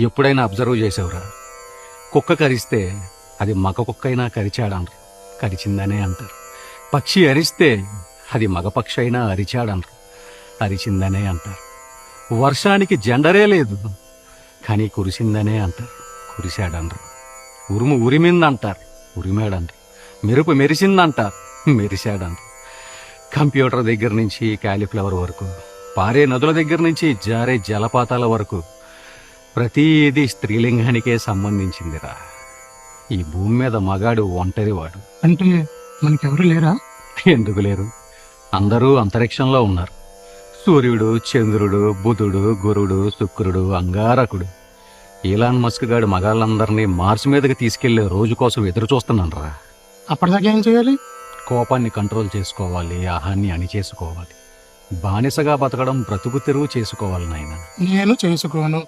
ఎప్పుడైనా అబ్జర్వ్ చేసావురా? కుక్క కరిస్తే అది మగ కుక్క అయినా కరిచాడంటారు కరిచిందనే అంటారు. పక్షి అరిస్తే అది మగ పక్షి అయినా అరిచాడంటారు అరిచిందనే అంటారు. వర్షానికి జెండరే లేదు. కానీ కురిసిందనే అంటారు. కురిశాడంటారు ఉరుము ఉరిమిందంటారు. ఉరిమాడంటారు మెరుపు మెరిసిందంటారు. మెరిశాడంటారు కంప్యూటర్ దగ్గర నుంచి క్యాలిఫ్లవర్ వరకు పారే నదుల దగ్గర నుంచి జారే జలపాతాల వరకు ప్రతిదీ స్త్రీలింగానికే సంబంధించిందిరా. ఈ భూమి మీద మగాడు ఒంటరివాడు. అంటే మనకెవరు లేరా? ఎందుకు లేరు? అందరూ అంతరిక్షంలో ఉన్నారు. సూర్యుడు చంద్రుడు బుధుడు గురుడు శుక్రుడు అంగారకుడు. ఈలాన్ మస్క్ గాడు మగాళ్ళందరినీ మార్స్ మీదకి తీసుకెళ్ళే రోజు కోసం ఎదురు చూస్తున్నాను రా అప్పటిదాకా ఏం చేయాలి? కోపాన్ని కంట్రోల్ చేసుకోవాలి ఆహాన్ని అణి చేసుకోవాలి బానిసగా బతకడం బ్రతుకు తెరువు చేసుకోవాలి నాయన. నేను చేసుకోను.